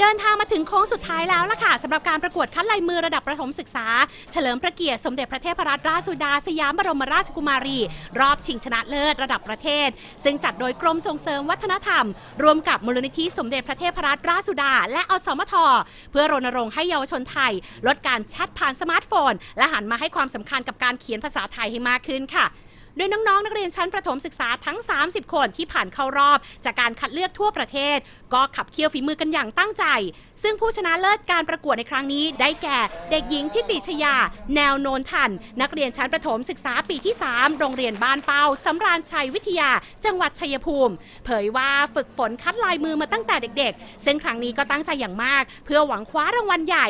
เดินทางมาถึงโค้งสุดท้ายแล้วล่ะค่ะสำหรับการประกวดคัดลายมือระดับประถมศึกษา เฉลิมพระเกียรติสมเด็จพระเทพรัตนราชสุดาสยามบรมราชกุมารี รอบชิงชนะเลิศระดับประเทศ ซึ่งจัดโดยกรมส่งเสริมวัฒนธรรม ร่วมกับมูลนิธิสมเด็จพระเทพรัตนราชสุดา และอสมท เพื่อรณรงค์ให้เยาวชนไทย ลดการแชทผ่านสมาร์ทโฟน และหันมาให้ความสำคัญกับการเขียนภาษาไทยให้มากขึ้นค่ะ โดยน้องๆ นักเรียนชั้นประถมศึกษาทั้ง 30 คนที่ผ่านเข้ารอบ จากการคัดเลือกทั่วประเทศ ก็ขับเคี่ยวฝีมือกันอย่างตั้งใจ ซึ่งผู้ชนะเลิศการประกวดในครั้งนี้ ได้แก่เด็กหญิงทิติชยา แนวโนนทัน นักเรียนชั้นประถมศึกษาปีที่ 3 โรงเรียนบ้านเป้าสำราญชัยวิทยา จังหวัดชัยภูมิ เผยว่าฝึกฝนคัดลายมือมาตั้งแต่เด็กๆ ซึ่งครั้งนี้ก็ตั้งใจอย่างมาก เพื่อหวังคว้ารางวัลใหญ่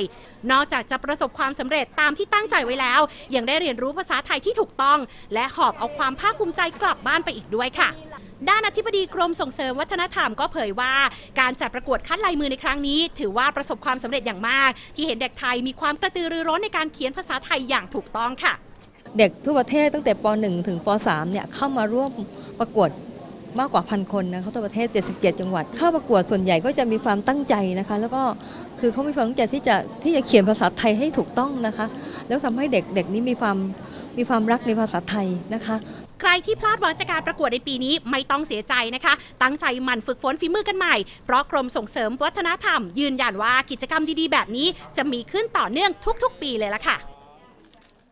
นอกจากจะประสบความสำเร็จตามที่ตั้งใจไว้แล้ว ยังได้เรียนรู้ภาษาไทยที่ถูกต้อง และหอบเอาความภาคภูมิใจกลับบ้านไปอีกด้วยค่ะด้านอธิบดีกรมส่งเสริมวัฒนธรรมก็เผยว่า การจัดประกวดคัดลายมือในครั้งนี้ ถือว่าประสบความสำเร็จอย่างมาก ที่เห็นเด็กไทยมีความกระตือรือร้นในการเขียนภาษาไทยอย่างถูกต้องค่ะ เด็กทั่วประเทศตั้งแต่ป .1 ถึงป .3 เนี่ยเข้ามาร่วมประกวด มากกว่าพันคนนะคะทั่วประเทศ 77 จังหวัด เข้าประกวดส่วนใหญ่ก็จะมีความตั้งใจนะคะ แล้วก็คือเขามีความตั้งใจที่จะที่จะเขียนภาษาไทยให้ถูกต้องนะคะ แล้วทำให้เด็กเด็กนี้มีความมีความรักในภาษาไทยนะคะ ใครที่พลาดหวังจากการประกวดในปีนี้ไม่ต้องเสียใจนะคะ ตั้งใจหมั่นฝึกฝนฝีมือกันใหม่ เพราะกรมส่งเสริมวัฒนธรรม ยืนยันว่ากิจกรรมดีๆ แบบนี้จะมีขึ้นต่อเนื่องทุกๆ ปีเลยละค่ะ